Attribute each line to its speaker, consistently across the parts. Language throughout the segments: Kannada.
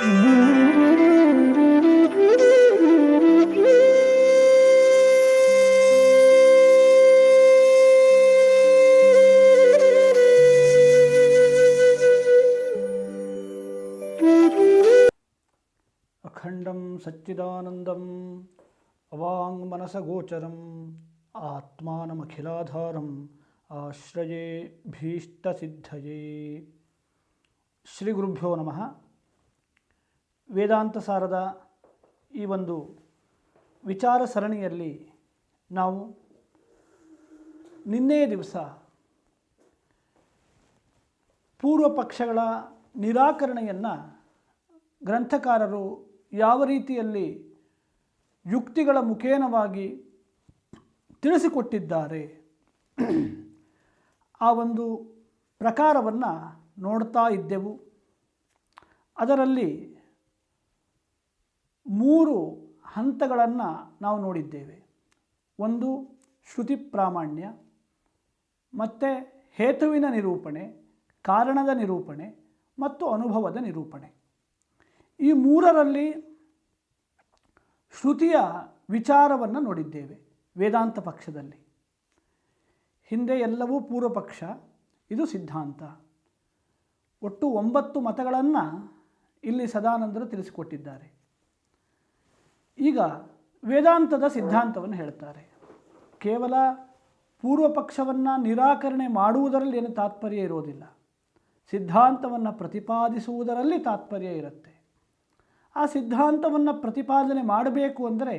Speaker 1: अखंडम सच्चिदानंदम अवांग मनसगोचरम आत्मानमखिलाधारम आश्रये भीष्टसिद्धये। श्री गुरुभ्यो नमः। ವೇದಾಂತ ಸಾರದ ಈ ಒಂದು ವಿಚಾರ ಸರಣಿಯಲ್ಲಿ ನಾವು ನಿನ್ನೆಯ ದಿವಸ ಪೂರ್ವ ಪಕ್ಷಗಳ ನಿರಾಕರಣೆಯನ್ನು ಗ್ರಂಥಕಾರರು ಯಾವ ರೀತಿಯಲ್ಲಿ ಯುಕ್ತಿಗಳ ಮುಖೇನವಾಗಿ ತಿಳಿಸಿಕೊಟ್ಟಿದ್ದಾರೆ ಆ ಒಂದು ಪ್ರಕಾರವನ್ನು ನೋಡ್ತಾ ಇದ್ದೆವು. ಅದರಲ್ಲಿ ಮೂರು ಹಂತಗಳನ್ನು ನಾವು ನೋಡಿದ್ದೇವೆ. ಒಂದು, ಶ್ರುತಿ ಪ್ರಾಮಾಣ್ಯ, ಮತ್ತು ಹೇತುವಿನ ನಿರೂಪಣೆ, ಕಾರಣದ ನಿರೂಪಣೆ, ಮತ್ತು ಅನುಭವದ ನಿರೂಪಣೆ. ಈ ಮೂರರಲ್ಲಿ ಶ್ರುತಿಯ ವಿಚಾರವನ್ನು ನೋಡಿದ್ದೇವೆ ವೇದಾಂತ ಪಕ್ಷದಲ್ಲಿ. ಹಿಂದೆ ಎಲ್ಲವೂ ಪೂರ್ವ ಪಕ್ಷ ಇದು ಸಿದ್ಧಾಂತ. ಒಟ್ಟು ಒಂಬತ್ತು ಮತಗಳನ್ನು ಇಲ್ಲಿ ಸದಾನಂದರು ತಿಳಿಸಿಕೊಟ್ಟಿದ್ದಾರೆ. ಈಗ ವೇದಾಂತದ ಸಿದ್ಧಾಂತವನ್ನು ಹೇಳ್ತಾರೆ. ಕೇವಲ ಪೂರ್ವ ಪಕ್ಷವನ್ನು ನಿರಾಕರಣೆ ಮಾಡುವುದರಲ್ಲಿ ಏನು ತಾತ್ಪರ್ಯ ಇರೋದಿಲ್ಲ. ಸಿದ್ಧಾಂತವನ್ನು ಪ್ರತಿಪಾದಿಸುವುದರಲ್ಲಿ ತಾತ್ಪರ್ಯ ಇರುತ್ತೆ. ಆ ಸಿದ್ಧಾಂತವನ್ನು ಪ್ರತಿಪಾದನೆ ಮಾಡಬೇಕು ಅಂದರೆ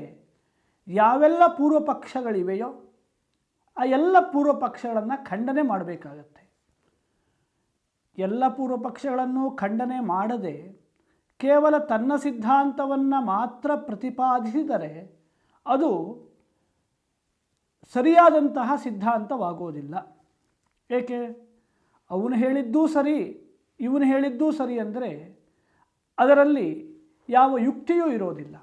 Speaker 1: ಯಾವೆಲ್ಲ ಪೂರ್ವ ಪಕ್ಷಗಳಿವೆಯೋ ಆ ಎಲ್ಲ ಪೂರ್ವ ಪಕ್ಷಗಳನ್ನು ಖಂಡನೆ ಮಾಡಬೇಕಾಗತ್ತೆ. ಎಲ್ಲ ಪೂರ್ವ ಪಕ್ಷಗಳನ್ನು ಖಂಡನೆ ಮಾಡದೆ ಕೇವಲ ತನ್ನ ಸಿದ್ಧಾಂತವನ್ನು ಮಾತ್ರ ಪ್ರತಿಪಾದಿಸಿದರೆ ಅದು ಸರಿಯಾದಂತಹ ಸಿದ್ಧಾಂತವಾಗೋದಿಲ್ಲ. ಏಕೆ? ಅವನು ಹೇಳಿದ್ದೂ ಸರಿ, ಇವನು ಹೇಳಿದ್ದೂ ಸರಿ ಅಂದರೆ ಅದರಲ್ಲಿ ಯಾವ ಯುಕ್ತಿಯೂ ಇರೋದಿಲ್ಲ.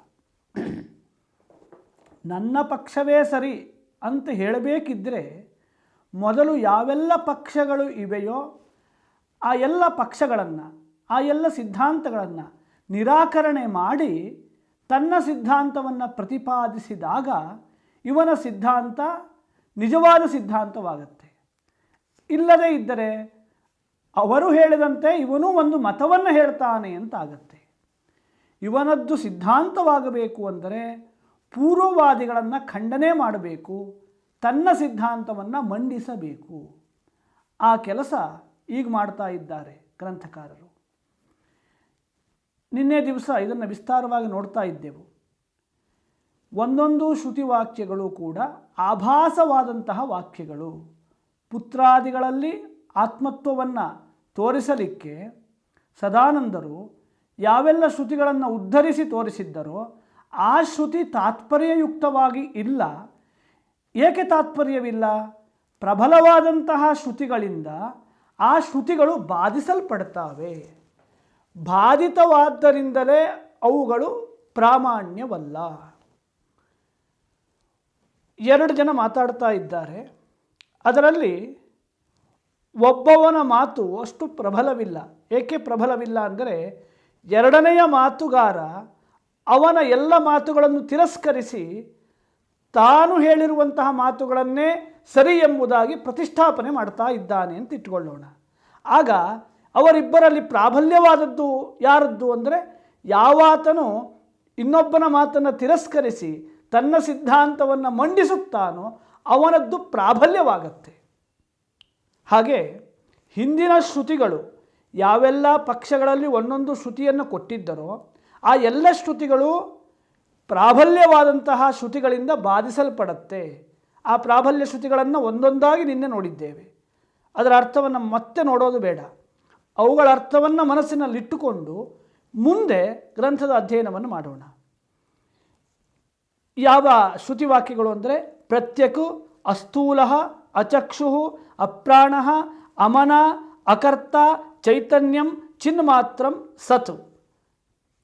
Speaker 1: ನನ್ನ ಪಕ್ಷವೇ ಸರಿ ಅಂತ ಹೇಳಬೇಕಿದ್ದರೆ ಮೊದಲು ಯಾವೆಲ್ಲ ಪಕ್ಷಗಳು ಇವೆಯೋ ಆ ಎಲ್ಲ ಪಕ್ಷಗಳನ್ನು, ಆ ಎಲ್ಲ ಸಿದ್ಧಾಂತಗಳನ್ನು ನಿರಾಕರಣೆ ಮಾಡಿ ತನ್ನ ಸಿದ್ಧಾಂತವನ್ನು ಪ್ರತಿಪಾದಿಸಿದಾಗ ಇವನ ಸಿದ್ಧಾಂತ ನಿಜವಾದ ಸಿದ್ಧಾಂತವಾಗುತ್ತೆ. ಇಲ್ಲದೇ ಇದ್ದರೆ ಅವರು ಹೇಳಿದಂತೆ ಇವನು ಒಂದು ಮತವನ್ನು ಹೇಳ್ತಾನೆ ಅಂತ ಆಗತ್ತೆ ಇವನದ್ದು ಸಿದ್ಧಾಂತವಾಗಬೇಕು ಅಂದರೆ ಪೂರ್ವವಾದಿಗಳನ್ನು ಖಂಡನೆ ಮಾಡಬೇಕು, ತನ್ನ ಸಿದ್ಧಾಂತವನ್ನು ಮಂಡಿಸಬೇಕು. ಆ ಕೆಲಸ ಈಗ ಮಾಡ್ತಾ ಇದ್ದಾರೆ ಗ್ರಂಥಕಾರರು. ನಿನ್ನೆ ದಿವಸ ಇದನ್ನು ವಿಸ್ತಾರವಾಗಿ ನೋಡ್ತಾ ಇದ್ದೆವು. ಒಂದೊಂದು ಶ್ರುತಿ ವಾಕ್ಯಗಳು ಕೂಡ ಆಭಾಸವಾದಂತಹ ವಾಕ್ಯಗಳು. ಪುತ್ರಾದಿಗಳಲ್ಲಿ ಆತ್ಮತ್ವವನ್ನು ತೋರಿಸಲಿಕ್ಕೆ ಸದಾನಂದರು ಯಾವೆಲ್ಲ ಶ್ರುತಿಗಳನ್ನು ಉದ್ಧರಿಸಿ ತೋರಿಸಿದ್ದರೋ ಆ ಶ್ರುತಿ ತಾತ್ಪರ್ಯಯುಕ್ತವಾಗಿ ಇಲ್ಲ. ಏಕೆ ತಾತ್ಪರ್ಯವಿಲ್ಲ? ಪ್ರಬಲವಾದಂತಹ ಶ್ರುತಿಗಳಿಂದ ಆ ಶ್ರುತಿಗಳು ಬಾಧಿಸಲ್ಪಡ್ತಾವೆ. ಬಾಧಿತವಾದ್ದರಿಂದಲೇ ಅವುಗಳು ಪ್ರಾಮಾಣ್ಯವಲ್ಲ. ಎರಡು ಜನ ಮಾತಾಡ್ತಾ ಇದ್ದಾರೆ. ಅದರಲ್ಲಿ ಒಬ್ಬವನ ಮಾತು ಅಷ್ಟು ಪ್ರಬಲವಿಲ್ಲ. ಏಕೆ ಪ್ರಬಲವಿಲ್ಲ ಅಂದರೆ ಎರಡನೆಯ ಮಾತುಗಾರ ಅವನ ಎಲ್ಲ ಮಾತುಗಳನ್ನು ತಿರಸ್ಕರಿಸಿ ತಾನು ಹೇಳಿರುವಂತಹ ಮಾತುಗಳನ್ನೇ ಸರಿ ಎಂಬುದಾಗಿ ಪ್ರತಿಷ್ಠಾಪನೆ ಮಾಡ್ತಾ ಇದ್ದಾನೆ ಅಂತ ಇಟ್ಕೊಳ್ಳೋಣ ಆಗ ಅವರಿಬ್ಬರಲ್ಲಿ ಪ್ರಾಬಲ್ಯವಾದದ್ದು ಯಾರದ್ದು ಅಂದರೆ ಯಾವಾತನು ಇನ್ನೊಬ್ಬನ ಮಾತನ್ನು ತಿರಸ್ಕರಿಸಿ ತನ್ನ ಸಿದ್ಧಾಂತವನ್ನು ಮಂಡಿಸುತ್ತಾನೋ ಅವನದ್ದು ಪ್ರಾಬಲ್ಯವಾಗತ್ತೆ. ಹಾಗೆ ಹಿಂದಿನ ಶ್ರುತಿಗಳು ಯಾವೆಲ್ಲ ಪಕ್ಷಗಳಲ್ಲಿ ಒಂದೊಂದು ಶ್ರುತಿಯನ್ನು ಕೊಟ್ಟಿದ್ದರೋ ಆ ಎಲ್ಲ ಶ್ರುತಿಗಳು ಪ್ರಾಬಲ್ಯವಾದಂತಹ ಶ್ರುತಿಗಳಿಂದ ಬಾಧಿಸಲ್ಪಡತ್ತೆ. ಆ ಪ್ರಾಬಲ್ಯ ಶ್ರುತಿಗಳನ್ನು ಒಂದೊಂದಾಗಿ ನಿನ್ನೆ ನೋಡಿದ್ದೇವೆ. ಅದರ ಅರ್ಥವನ್ನು ಮತ್ತೆ ನೋಡೋದು ಬೇಡ. ಅವುಗಳ ಅರ್ಥವನ್ನು ಮನಸ್ಸಿನಲ್ಲಿಟ್ಟುಕೊಂಡು ಮುಂದೆ ಗ್ರಂಥದ ಅಧ್ಯಯನವನ್ನು ಮಾಡೋಣ. ಯಾವ ಶ್ರುತಿವಾಕ್ಯಗಳು ಅಂದರೆ ಪ್ರತ್ಯಕು ಅಸ್ಥೂಲ ಅಚಕ್ಷು ಅಪ್ರಾಣ ಅಮನ ಅಕರ್ತ ಚೈತನ್ಯಂ ಚಿನ್ಮಾತ್ರಂ ಸತ್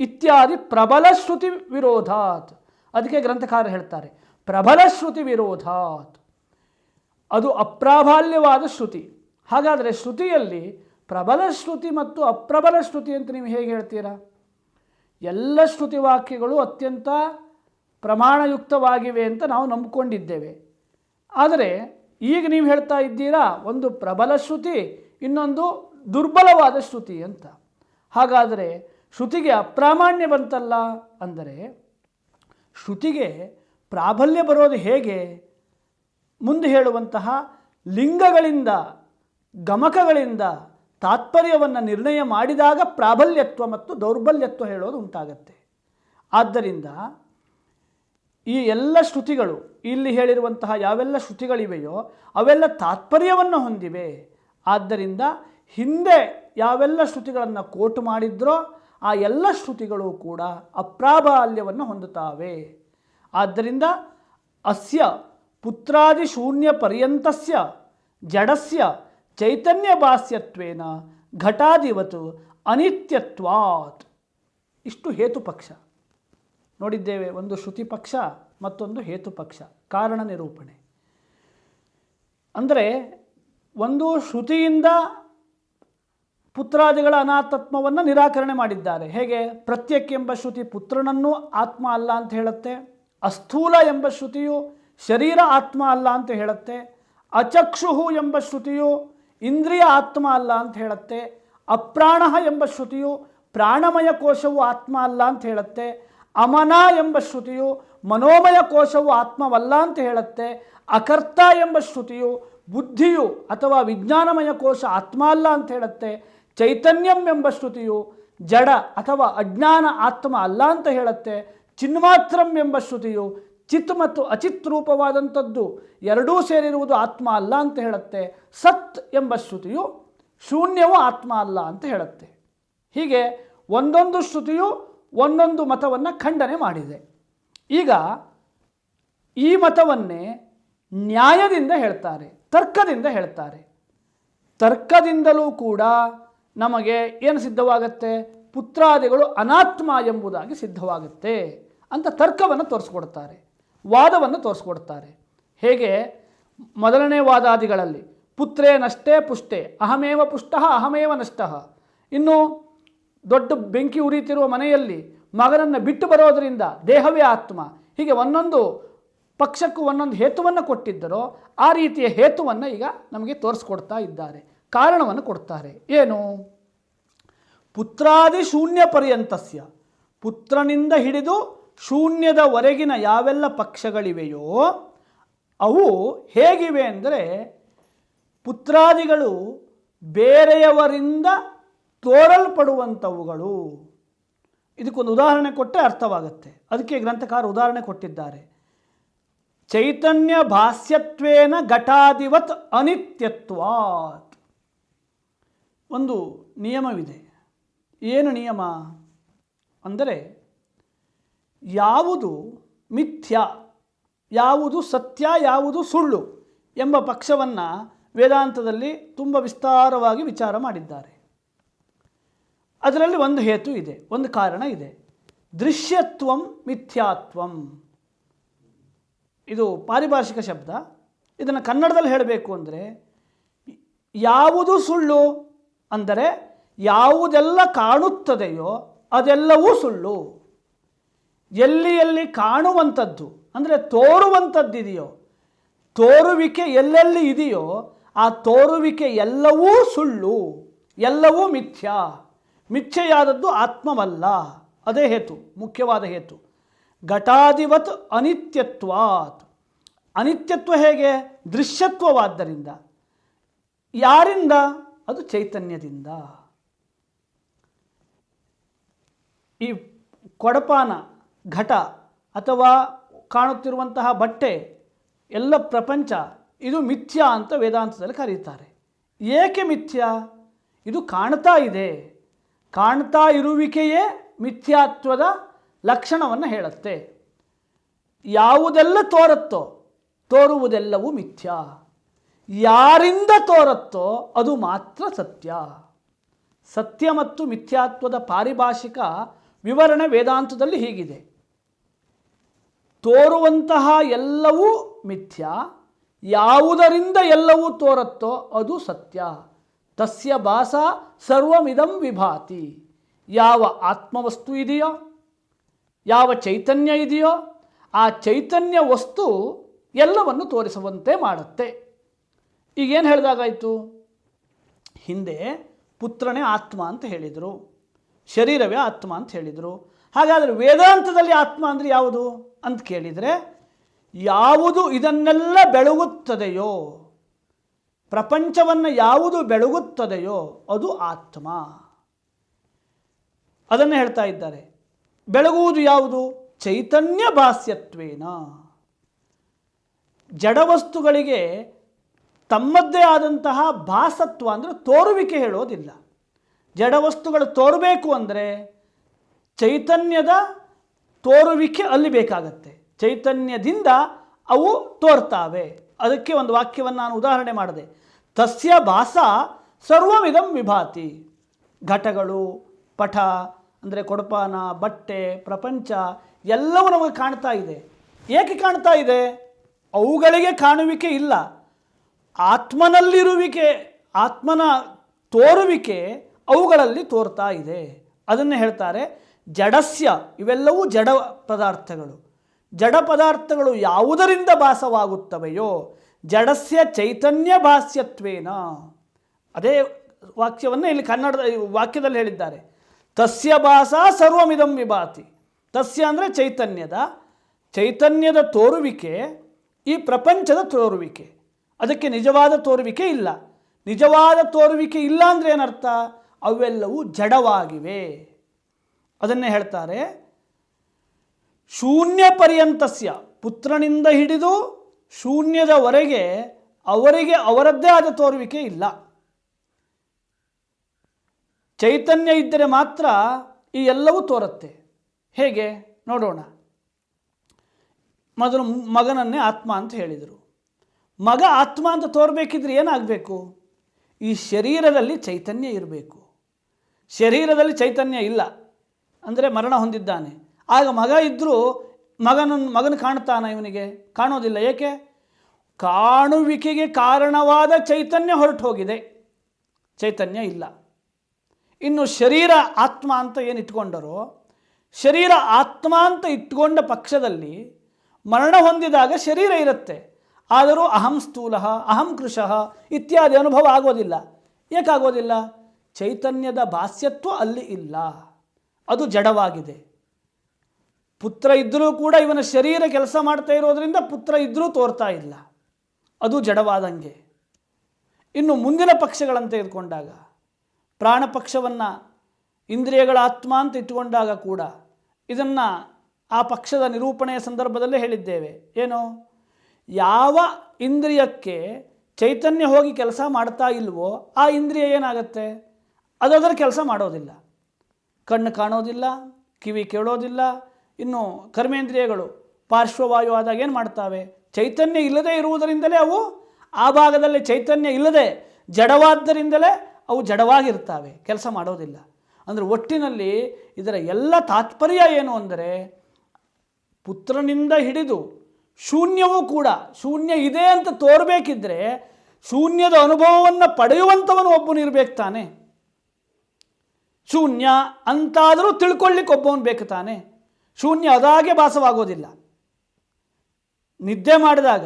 Speaker 1: ಇತ್ಯಾದಿ ಪ್ರಬಲ ಶ್ರುತಿ ವಿರೋಧಾತ್. ಅದಕ್ಕೆ ಗ್ರಂಥಕಾರ ಹೇಳ್ತಾರೆ. ಪ್ರಬಲ ಶ್ರುತಿ ವಿರೋಧಾತ್. ಅದು ಅಪ್ರಾಬಲ್ಯವಾದ ಶ್ರುತಿ. ಹಾಗಾದರೆ ಶ್ರುತಿಯಲ್ಲಿ ಪ್ರಬಲ ಶ್ರುತಿ ಮತ್ತು ಅಪ್ರಬಲ ಶ್ರುತಿ ಅಂತ ನೀವು ಹೇಗೆ ಹೇಳ್ತೀರಾ? ಎಲ್ಲ ಶ್ರುತಿ ವಾಕ್ಯಗಳು ಅತ್ಯಂತ ಪ್ರಮಾಣಯುಕ್ತವಾಗಿವೆ ಅಂತ ನಾವು ನಂಬಿಕೊಂಡಿದ್ದೇವೆ. ಆದರೆ ಈಗ ನೀವು ಹೇಳ್ತಾ ಇದ್ದೀರಾ, ಒಂದು ಪ್ರಬಲ ಶ್ರುತಿ, ಇನ್ನೊಂದು ದುರ್ಬಲವಾದ ಶ್ರುತಿ ಅಂತ. ಹಾಗಾದರೆ ಶ್ರುತಿಗೆ ಅಪ್ರಾಮಾಣ್ಯ ಬಂತಲ್ಲ ಅಂದರೆ ಶ್ರುತಿಗೆ ಪ್ರಾಬಲ್ಯ ಬರೋದು ಹೇಗೆ? ಮುಂದೆ ಹೇಳುವಂತಹ ಲಿಂಗಗಳಿಂದ, ಗಮಕಗಳಿಂದ ತಾತ್ಪರ್ಯವನ್ನು ನಿರ್ಣಯ ಮಾಡಿದಾಗ ಪ್ರಾಬಲ್ಯತ್ವ ಮತ್ತು ದೌರ್ಬಲ್ಯತ್ವ ಹೇಳೋದು ಉಂಟಾಗತ್ತೆ. ಆದ್ದರಿಂದ ಈ ಎಲ್ಲ ಶ್ರುತಿಗಳು, ಇಲ್ಲಿ ಹೇಳಿರುವಂತಹ ಯಾವೆಲ್ಲ ಶ್ರುತಿಗಳಿವೆಯೋ ಅವೆಲ್ಲ ತಾತ್ಪರ್ಯವನ್ನು ಹೊಂದಿವೆ. ಆದ್ದರಿಂದ ಹಿಂದೆ ಯಾವೆಲ್ಲ ಶ್ರುತಿಗಳನ್ನು ಕೋಟು ಮಾಡಿದ್ರೋ ಆ ಎಲ್ಲ ಶ್ರುತಿಗಳು ಕೂಡ ಅಪ್ರಾಬಲ್ಯವನ್ನು ಹೊಂದುತ್ತವೆ. ಆದ್ದರಿಂದ ಅಸ್ಯ ಪುತ್ರಾದಿ ಶೂನ್ಯ ಪರ್ಯಂತಸ್ಯ ಜಡಸ್ಯ ಚೈತನ್ಯ ಭಾಸ್ಯತ್ವೇನ ಘಟಾದಿವತು ಅನಿತ್ಯತ್ವಾತ್. ಇಷ್ಟು ಹೇತುಪಕ್ಷ ನೋಡಿದ್ದೇವೆ, ಒಂದು ಶ್ರುತಿ ಪಕ್ಷ, ಮತ್ತೊಂದು ಹೇತುಪಕ್ಷ ಕಾರಣ ನಿರೂಪಣೆ. ಅಂದರೆ, ಒಂದು ಶ್ರುತಿಯಿಂದ ಪುತ್ರಾದಿಗಳ ಅನಾಥತ್ವವನ್ನು ನಿರಾಕರಣೆ ಮಾಡಿದ್ದಾರೆ. ಹೇಗೆ? ಪ್ರತ್ಯಕ್ ಎಂಬ ಶ್ರುತಿ ಪುತ್ರನನ್ನು ಆತ್ಮ ಅಲ್ಲ ಅಂತ ಹೇಳುತ್ತೆ, ಅಸ್ಥೂಲ ಎಂಬ ಶ್ರುತಿಯು ಶರೀರ ಆತ್ಮ ಅಲ್ಲ ಅಂತ ಹೇಳುತ್ತೆ, ಅಚಕ್ಷುಹು ಎಂಬ ಶ್ರುತಿಯು ಇಂದ್ರಿಯ ಆತ್ಮ ಅಲ್ಲ ಅಂತ ಹೇಳುತ್ತೆ, ಅಪ್ರಾಣ ಎಂಬ ಶ್ರುತಿಯು ಪ್ರಾಣಮಯ ಕೋಶವು ಆತ್ಮ ಅಲ್ಲ ಅಂತ ಹೇಳುತ್ತೆ, ಅಮನ ಎಂಬ ಶ್ರುತಿಯು ಮನೋಮಯ ಕೋಶವು ಆತ್ಮವಲ್ಲ ಅಂತ ಹೇಳುತ್ತೆ, ಅಕರ್ತ ಎಂಬ ಶ್ರುತಿಯು ಬುದ್ಧಿಯು ಅಥವಾ ವಿಜ್ಞಾನಮಯ ಕೋಶ ಆತ್ಮ ಅಲ್ಲ ಅಂತ ಹೇಳುತ್ತೆ, ಚೈತನ್ಯಂ ಎಂಬ ಶ್ರುತಿಯು ಜಡ ಅಥವಾ ಅಜ್ಞಾನ ಆತ್ಮ ಅಲ್ಲ ಅಂತ ಹೇಳುತ್ತೆ, ಚಿನ್ಮಾತ್ರಂ ಎಂಬ ಶ್ರುತಿಯು ಚಿತ್ ಮತ್ತು ಅಚಿತ್ ರೂಪವಾದಂಥದ್ದು ಎರಡೂ ಸೇರಿರುವುದು ಆತ್ಮ ಅಲ್ಲ ಅಂತ ಹೇಳುತ್ತೆ. ಸತ್ ಎಂಬ ಶ್ರುತಿಯು ಶೂನ್ಯವೂ ಆತ್ಮ ಅಲ್ಲ ಅಂತ ಹೇಳುತ್ತೆ. ಹೀಗೆ ಒಂದೊಂದು ಶ್ರುತಿಯು ಒಂದೊಂದು ಮತವನ್ನು ಖಂಡನೆ ಮಾಡಿದೆ. ಈಗ ಈ ಮತವನ್ನೇ ನ್ಯಾಯದಿಂದ ಹೇಳ್ತಾರೆ, ತರ್ಕದಿಂದ ಹೇಳ್ತಾರೆ. ತರ್ಕದಿಂದಲೂ ಕೂಡ ನಮಗೆ ಏನು ಸಿದ್ಧವಾಗತ್ತೆ? ಪುತ್ರಾದಿಗಳು ಅನಾತ್ಮ ಎಂಬುದಾಗಿ ಸಿದ್ಧವಾಗುತ್ತೆ ಅಂತ ತರ್ಕವನ್ನು ತೋರಿಸ್ಕೊಡ್ತಾರೆ. ವಾದವನ್ನು ತೋರಿಸ್ಕೊಡ್ತಾರೆ. ಹೇಗೆ? ಮೊದಲನೇ ವಾದಾದಿಗಳಲ್ಲಿ, ಪುತ್ರೇ ನಷ್ಟೇ ಪುಷ್ಟೇ, ಅಹಮೇವ ಪುಷ್ಟ, ಅಹಮೇವ ನಷ್ಟ. ಇನ್ನು ದೊಡ್ಡ ಬೆಂಕಿ ಉರಿತಿರುವ ಮನೆಯಲ್ಲಿ ಮಗನನ್ನು ಬಿಟ್ಟು ಬರೋದರಿಂದ ದೇಹವೇ ಆತ್ಮ. ಹೀಗೆ ಒಂದೊಂದು ಪಕ್ಷಕ್ಕೂ ಒಂದೊಂದು ಹೇತುವನ್ನು ಕೊಟ್ಟಿದ್ದರೋ. ಆ ರೀತಿಯ ಹೇತುವನ್ನು ಈಗ ನಮಗೆ ತೋರಿಸ್ಕೊಡ್ತಾ ಇದ್ದಾರೆ. ಕಾರಣವನ್ನು ಕೊಡ್ತಾರೆ. ಏನು? ಪುತ್ರಾದಿ ಶೂನ್ಯ ಪರ್ಯಂತಸ್ಯ. ಪುತ್ರನಿಂದ ಹಿಡಿದು ಶೂನ್ಯದವರೆಗಿನ ಯಾವೆಲ್ಲ ಪಕ್ಷಗಳಿವೆಯೋ ಅವು ಹೇಗಿವೆ ಅಂದರೆ ಪುತ್ರಾದಿಗಳು ಬೇರೆಯವರಿಂದ ತೋರಲ್ಪಡುವಂಥವುಗಳು. ಇದಕ್ಕೊಂದು ಉದಾಹರಣೆ ಕೊಟ್ಟರೆ ಅರ್ಥವಾಗುತ್ತೆ. ಅದಕ್ಕೆ ಗ್ರಂಥಕಾರ ಉದಾಹರಣೆ ಕೊಟ್ಟಿದ್ದಾರೆ. ಚೈತನ್ಯ ಭಾಸ್ಯತ್ವೇನ ಘಟಾಧಿವತ್ ಅನಿತ್ಯತ್ವಾತ್. ಒಂದು ನಿಯಮವಿದೆ. ಏನು ನಿಯಮ? ಅಂದರೆ ಯಾವುದು ಮಿಥ್ಯ, ಯಾವುದು ಸತ್ಯ, ಯಾವುದು ಸುಳ್ಳು ಎಂಬ ಪಕ್ಷವನ್ನು ವೇದಾಂತದಲ್ಲಿ ತುಂಬ ವಿಸ್ತಾರವಾಗಿ ವಿಚಾರ ಮಾಡಿದ್ದಾರೆ. ಅದರಲ್ಲಿ ಒಂದು ಹೇತು ಇದೆ, ಒಂದು ಕಾರಣ ಇದೆ. ದೃಶ್ಯತ್ವಂ ಮಿಥ್ಯಾತ್ವಂ. ಇದು ಪಾರಿಭಾಷಿಕ ಶಬ್ದ. ಇದನ್ನು ಕನ್ನಡದಲ್ಲಿ ಹೇಳಬೇಕು ಅಂದರೆ ಯಾವುದು ಸುಳ್ಳು ಅಂದರೆ ಯಾವುದೆಲ್ಲ ಕಾಣುತ್ತದೆಯೋ ಅದೆಲ್ಲವೂ ಸುಳ್ಳು. ಎಲ್ಲಿ ಎಲ್ಲಿ ಕಾಣುವಂಥದ್ದು, ಅಂದರೆ ತೋರುವಂಥದ್ದಿದೆಯೋ, ತೋರುವಿಕೆ ಎಲ್ಲೆಲ್ಲಿ ಇದೆಯೋ, ಆ ತೋರುವಿಕೆ ಎಲ್ಲವೂ ಸುಳ್ಳು, ಎಲ್ಲವೂ ಮಿಥ್ಯ. ಮಿಥ್ಯೆಯಾದದ್ದು ಆತ್ಮವಲ್ಲ. ಅದೇ ಹೇತು, ಮುಖ್ಯವಾದ ಹೇತು. ಘಟಾಧಿವತ್ ಅನಿತ್ಯತ್ವಾತ್. ಅನಿತ್ಯತ್ವ ಹೇಗೆ? ದೃಶ್ಯತ್ವವಾದ್ದರಿಂದ. ಯಾರಿಂದ? ಅದು ಚೈತನ್ಯದಿಂದ. ಈ ಕೊಡಪಾನ ಘಟ ಅಥವಾ ಕಾಣುತ್ತಿರುವಂತಹ ಬಟ್ಟೆ, ಎಲ್ಲ ಪ್ರಪಂಚ ಇದು ಮಿಥ್ಯ ಅಂತ ವೇದಾಂತದಲ್ಲಿ ಕರೀತಾರೆ. ಏಕೆ ಮಿಥ್ಯ? ಇದು ಕಾಣ್ತಾ ಇದೆ. ಕಾಣ್ತಾ ಇರುವಿಕೆಯೇ ಮಿಥ್ಯಾತ್ವದ ಲಕ್ಷಣವನ್ನು ಹೇಳುತ್ತೆ. ಯಾವುದೆಲ್ಲ ತೋರುತ್ತೋ ತೋರುವುದೆಲ್ಲವೂ ಮಿಥ್ಯ. ಯಾರಿಂದ ತೋರುತ್ತೋ ಅದು ಮಾತ್ರ ಸತ್ಯ. ಸತ್ಯ ಮತ್ತು ಮಿಥ್ಯಾತ್ವದ ಪಾರಿಭಾಷಿಕ ವಿವರಣೆ ವೇದಾಂತದಲ್ಲಿ ಹೀಗಿದೆ. ತೋರುವಂತಹ ಎಲ್ಲವೂ ಮಿಥ್ಯ. ಯಾವುದರಿಂದ ಎಲ್ಲವೂ ತೋರುತ್ತೋ ಅದು ಸತ್ಯ. ತಸ್ಯ ಭಾಸ ಸರ್ವಮಿದಂ ವಿಭಾತಿ. ಯಾವ ಆತ್ಮವಸ್ತು ಇದೆಯೋ, ಯಾವ ಚೈತನ್ಯ ಇದೆಯೋ, ಆ ಚೈತನ್ಯ ವಸ್ತು ಎಲ್ಲವನ್ನು ತೋರಿಸುವಂತೆ ಮಾಡುತ್ತೆ. ಈಗೇನು ಹೇಳಿದಾಗಾಯಿತು? ಹಿಂದೆ ಪುತ್ರನೇ ಆತ್ಮ ಅಂತ ಹೇಳಿದರು, ಶರೀರವೇ ಆತ್ಮ ಅಂತ ಹೇಳಿದರು ಹಾಗಾದರೆ ವೇದಾಂತದಲ್ಲಿ ಆತ್ಮ ಅಂದರೆ ಯಾವುದು ಅಂತ ಕೇಳಿದರೆ, ಯಾವುದು ಇದನ್ನೆಲ್ಲ ಬೆಳಗುತ್ತದೆಯೋ, ಪ್ರಪಂಚವನ್ನು ಯಾವುದು ಬೆಳಗುತ್ತದೆಯೋ ಅದು ಆತ್ಮ. ಅದನ್ನು ಹೇಳ್ತಾ ಇದ್ದಾರೆ. ಬೆಳಗುವುದು ಯಾವುದು? ಚೈತನ್ಯ ಭಾಸ್ಯತ್ವೇನ. ಜಡವಸ್ತುಗಳಿಗೆ ತಮ್ಮದ್ದೇ ಆದಂತಹ ಭಾಸತ್ವ ಅಂದರೆ ತೋರುವಿಕೆ ಹೇಳೋದಿಲ್ಲ. ಜಡವಸ್ತುಗಳು ತೋರಬೇಕು ಅಂದರೆ ಚೈತನ್ಯದ ತೋರುವಿಕೆ ಅಲ್ಲಿ ಬೇಕಾಗತ್ತೆ. ಚೈತನ್ಯದಿಂದ ಅವು ತೋರ್ತಾವೆ. ಅದಕ್ಕೆ ಒಂದು ವಾಕ್ಯವನ್ನು ನಾನು ಉದಾಹರಣೆ ಮಾಡಿದೆ. ತಸ್ಯ ಭಾಸ ಸರ್ವವಿಧಂ ವಿಭಾತಿ. ಘಟಗಳು, ಪಠ, ಅಂದರೆ ಕೊಡಪಾನ, ಬಟ್ಟೆ, ಪ್ರಪಂಚ, ಎಲ್ಲವೂ ನಮಗೆ ಕಾಣ್ತಾ ಇದೆ. ಏಕೆ ಕಾಣ್ತಾ ಇದೆ? ಅವುಗಳಿಗೆ ಕಾಣುವಿಕೆ ಇಲ್ಲ. ಆತ್ಮನಲ್ಲಿರುವಿಕೆ, ಆತ್ಮನ ತೋರುವಿಕೆ ಅವುಗಳಲ್ಲಿ ತೋರ್ತಾ ಇದೆ. ಅದನ್ನು ಹೇಳ್ತಾರೆ ಜಡಸ್ಯ, ಇವೆಲ್ಲವೂ ಜಡ ಪದಾರ್ಥಗಳು. ಜಡ ಪದಾರ್ಥಗಳು ಯಾವುದರಿಂದ ಭಾಸವಾಗುತ್ತವೆಯೋ, ಜಡಸ್ಯ ಚೈತನ್ಯ ಭಾಸ್ಯತ್ವೇನ. ಅದೇ ವಾಕ್ಯವನ್ನು ಇಲ್ಲಿ ಕನ್ನಡದ ವಾಕ್ಯದಲ್ಲಿ ಹೇಳಿದ್ದಾರೆ. ತಸ್ಯ ಭಾಸ ಸರ್ವಮಿದಂ ವಿಭಾತಿ. ತಸ್ಯ ಅಂದರೆ ಚೈತನ್ಯದ ಚೈತನ್ಯದ ತೋರುವಿಕೆ, ಈ ಪ್ರಪಂಚದ ತೋರುವಿಕೆ. ಅದಕ್ಕೆ ನಿಜವಾದ ತೋರುವಿಕೆ ಇಲ್ಲ. ನಿಜವಾದ ತೋರುವಿಕೆ ಇಲ್ಲ ಅಂದರೆ ಏನರ್ಥ? ಅವೆಲ್ಲವೂ ಜಡವಾಗಿವೆ. ಅದನ್ನೇ ಹೇಳ್ತಾರೆ, ಶೂನ್ಯ ಪರ್ಯಂತಸ್ಯ, ಪುತ್ರನಿಂದ ಹಿಡಿದು ಶೂನ್ಯದವರೆಗೆ ಅವರಿಗೆ ಅವರದ್ದೇ ಆದ ತೋರುವಿಕೆ ಇಲ್ಲ. ಚೈತನ್ಯ ಇದ್ದರೆ ಮಾತ್ರ ಈ ಎಲ್ಲವೂ ತೋರುತ್ತೆ. ಹೇಗೆ? ನೋಡೋಣ. ಮೊದಲು ಮಗನನ್ನೇ ಆತ್ಮ ಅಂತ ಹೇಳಿದರು. ಮಗ ಆತ್ಮ ಅಂತ ತೋರಬೇಕಿದ್ರೆ ಏನಾಗಬೇಕು? ಈ ಶರೀರದಲ್ಲಿ ಚೈತನ್ಯ ಇರಬೇಕು. ಶರೀರದಲ್ಲಿ ಚೈತನ್ಯ ಇಲ್ಲ. ಅಂದರೆ ಮರಣ ಹೊಂದಿದ್ದಾನೆ. ಆಗ ಮಗ ಇದ್ದರೂ ಮಗನ ಮಗನ ಕಾಣ್ತಾನ ಇವನಿಗೆ? ಕಾಣೋದಿಲ್ಲ. ಏಕೆ? ಕಾಣುವಿಕೆಗೆ ಕಾರಣವಾದ ಚೈತನ್ಯ ಹೊರಟು ಹೋಗಿದೆ ಚೈತನ್ಯ ಇಲ್ಲ. ಇನ್ನು ಶರೀರ ಆತ್ಮ ಅಂತ ಏನು ಇಟ್ಕೊಂಡರೋ ಶರೀರ ಆತ್ಮ ಅಂತ ಇಟ್ಕೊಂಡ ಪಕ್ಷದಲ್ಲಿ ಮರಣ ಹೊಂದಿದಾಗ ಶರೀರ ಇರುತ್ತೆ. ಆದರೂ ಅಹಂ ಸ್ಥೂಲ, ಅಹಂ ಕೃಶಃ ಇತ್ಯಾದಿ ಅನುಭವ ಆಗೋದಿಲ್ಲ. ಏಕಾಗೋದಿಲ್ಲ? ಚೈತನ್ಯದ ಭಾಸ್ಯತ್ವ ಅಲ್ಲಿ ಇಲ್ಲ. ಅದು ಜಡವಾಗಿದೆ. ಪುತ್ರ ಇದ್ದರೂ ಕೂಡ ಇವನ ಶರೀರ ಕೆಲಸ ಮಾಡ್ತಾ ಇರೋದರಿಂದ ಪುತ್ರ ಇದ್ದರೂ ತೋರ್ತಾ ಇಲ್ಲ. ಅದು ಜಡವಾದಂಗೆ. ಇನ್ನು ಮುಂದಿನ ಪಕ್ಷಗಳನ್ನು ತೆಗೆದುಕೊಂಡಾಗ ಪ್ರಾಣಪಕ್ಷವನ್ನು ಇಂದ್ರಿಯಗಳ ಆತ್ಮ ಅಂತ ಇಟ್ಟುಕೊಂಡಾಗ ಕೂಡ ಇದನ್ನು ಆ ಪಕ್ಷದ ನಿರೂಪಣೆಯ ಸಂದರ್ಭದಲ್ಲೇ ಹೇಳಿದ್ದೇವೆ. ಏನು? ಯಾವ ಇಂದ್ರಿಯಕ್ಕೆ ಚೈತನ್ಯ ಹೋಗಿ ಕೆಲಸ ಮಾಡ್ತಾ ಇಲ್ವೋ ಆ ಇಂದ್ರಿಯ ಏನಾಗುತ್ತೆ? ಅದರ ಕೆಲಸ ಮಾಡೋದಿಲ್ಲ. ಕಣ್ಣು ಕಾಣೋದಿಲ್ಲ, ಕಿವಿ ಕೇಳೋದಿಲ್ಲ, ಇನ್ನು ಕರ್ಮೇಂದ್ರಿಯಗಳು ಪಾರ್ಶ್ವವಾಯು ಆದಾಗ ಏನು ಮಾಡ್ತಾವೆ? ಚೈತನ್ಯ ಇಲ್ಲದೆ ಇರುವುದರಿಂದಲೇ ಅವು ಆ ಭಾಗದಲ್ಲಿ ಚೈತನ್ಯ ಇಲ್ಲದೆ ಜಡವಾದ್ದರಿಂದಲೇ ಅವು ಜಡವಾಗಿರ್ತಾವೆ. ಕೆಲಸ ಮಾಡೋದಿಲ್ಲ. ಅಂದರೆ ಒಟ್ಟಿನಲ್ಲಿ ಇದರ ಎಲ್ಲ ತಾತ್ಪರ್ಯ ಏನು ಅಂದರೆ ಪುತ್ರನಿಂದ ಹಿಡಿದು ಶೂನ್ಯವೂ ಕೂಡ, ಶೂನ್ಯ ಇದೆ ಅಂತ ತೋರಬೇಕಿದ್ರೆ ಶೂನ್ಯದ ಅನುಭವವನ್ನು ಪಡೆಯುವಂಥವನು ಒಬ್ಬನು ಇರಬೇಕು ತಾನೆ. ಶೂನ್ಯ ಅಂತಾದರೂ ತಿಳ್ಕೊಳ್ಳಿಕ್ಕೆ ಒಬ್ಬವನು ಬೇಕು ತಾನೆ. ಶೂನ್ಯ ಅದಾಗೆ ಭಾಸವಾಗೋದಿಲ್ಲ. ನಿದ್ದೆ ಮಾಡಿದಾಗ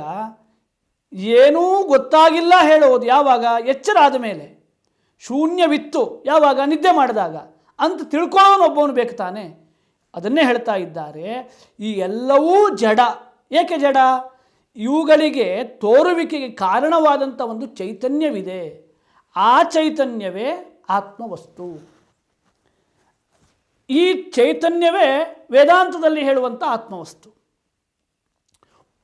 Speaker 1: ಏನೂ ಗೊತ್ತಾಗಿಲ್ಲ ಹೇಳೋದು ಯಾವಾಗ? ಎಚ್ಚರ ಆದ ಮೇಲೆ. ಶೂನ್ಯವಿತ್ತು ಯಾವಾಗ? ನಿದ್ದೆ ಮಾಡಿದಾಗ. ಅಂತ ತಿಳ್ಕೊಳ್ಳೋನು ಒಬ್ಬವನು ಬೇಕು ತಾನೆ. ಅದನ್ನೇ ಹೇಳ್ತಾ ಇದ್ದಾರೆ. ಈ ಎಲ್ಲವೂ ಜಡ. ಏಕೆ ಜಡ? ಇವುಗಳಿಗೆ ತೋರುವಿಕೆಗೆ ಕಾರಣವಾದಂಥ ಒಂದು ಚೈತನ್ಯವಿದೆ. ಆ ಚೈತನ್ಯವೇ ಆತ್ಮವಸ್ತು. ಈ ಚೈತನ್ಯವೇ ವೇದಾಂತದಲ್ಲಿ ಹೇಳುವಂಥ ಆತ್ಮವಸ್ತು.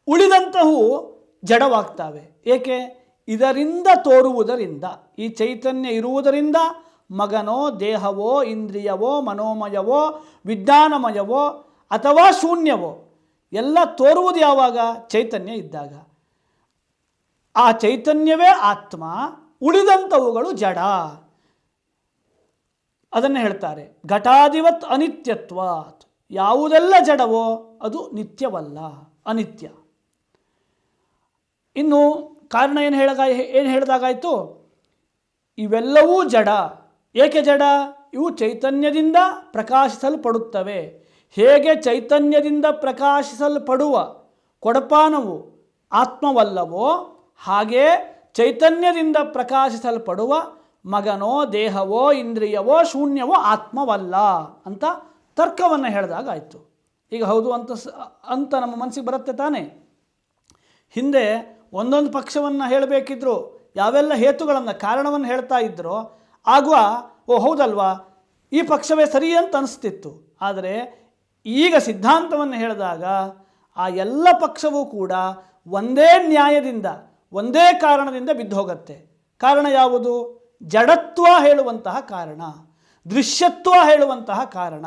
Speaker 1: ಉಳಿದಂತಹವು ಜಡವಾಗ್ತವೆ. ಏಕೆ? ಇದರಿಂದ ತೋರುವುದರಿಂದ. ಈ ಚೈತನ್ಯ ಇರುವುದರಿಂದ ಮಗನೋ, ದೇಹವೋ, ಇಂದ್ರಿಯವೋ, ಮನೋಮಯವೋ, ವಿಜ್ಞಾನಮಯವೋ ಅಥವಾ ಶೂನ್ಯವೋ, ಎಲ್ಲ ತೋರುವುದು ಯಾವಾಗ? ಚೈತನ್ಯ ಇದ್ದಾಗ. ಆ ಚೈತನ್ಯವೇ ಆತ್ಮ ಉಳಿದಂಥವುಗಳು ಜಡ. ಅದನ್ನು ಹೇಳ್ತಾರೆ. ಘಟಾಧಿವತ್ ಅನಿತ್ಯತ್ವಾತ್. ಯಾವುದೆಲ್ಲ ಜಡವೋ ಅದು ನಿತ್ಯವಲ್ಲ, ಅನಿತ್ಯ. ಇನ್ನು ಕಾರಣ ಏನು ಹೇಳಗ, ಏನು ಹೇಳಿದಾಗಾಯಿತು? ಇವೆಲ್ಲವೂ ಜಡ. ಏಕೆ ಜಡ? ಇವು ಚೈತನ್ಯದಿಂದ ಪ್ರಕಾಶಿಸಲ್ಪಡುತ್ತವೆ. ಹೇಗೆ ಚೈತನ್ಯದಿಂದ ಪ್ರಕಾಶಿಸಲ್ಪಡುವ ಕೊಡಪಾನವು ಆತ್ಮವಲ್ಲವೋ ಹಾಗೆ ಚೈತನ್ಯದಿಂದ ಪ್ರಕಾಶಿಸಲ್ಪಡುವ ಮಗನೋ, ದೇಹವೋ, ಇಂದ್ರಿಯವೋ, ಶೂನ್ಯವೋ ಆತ್ಮವಲ್ಲ ಅಂತ ತರ್ಕವನ್ನು ಹೇಳಿದಾಗ ಆಯಿತು ಈಗ ಹೌದು ಅಂತ ಅಂತ ನಮ್ಮ ಮನಸ್ಸಿಗೆ ಬರುತ್ತೆ ತಾನೇ. ಹಿಂದೆ ಒಂದೊಂದು ಪಕ್ಷವನ್ನು ಹೇಳಬೇಕಿದ್ರು, ಯಾವೆಲ್ಲ ಹೇತುಗಳನ್ನು, ಕಾರಣವನ್ನು ಹೇಳ್ತಾ ಇದ್ರೋ, ಆಗುವ, ಓ ಹೌದಲ್ವಾ, ಈ ಪಕ್ಷವೇ ಸರಿ ಅಂತ ಅನಿಸ್ತಿತ್ತು. ಆದರೆ ಈಗ ಸಿದ್ಧಾಂತವನ್ನು ಹೇಳಿದಾಗ ಆ ಎಲ್ಲ ಪಕ್ಷವೂ ಕೂಡ ಒಂದೇ ನ್ಯಾಯದಿಂದ, ಒಂದೇ ಕಾರಣದಿಂದ ಬಿದ್ದು ಹೋಗುತ್ತೆ. ಕಾರಣ ಯಾವುದು? ಜಡತ್ವ ಹೇಳುವಂತಹ ಕಾರಣ, ದೃಶ್ಯತ್ವ ಹೇಳುವಂತಹ ಕಾರಣ.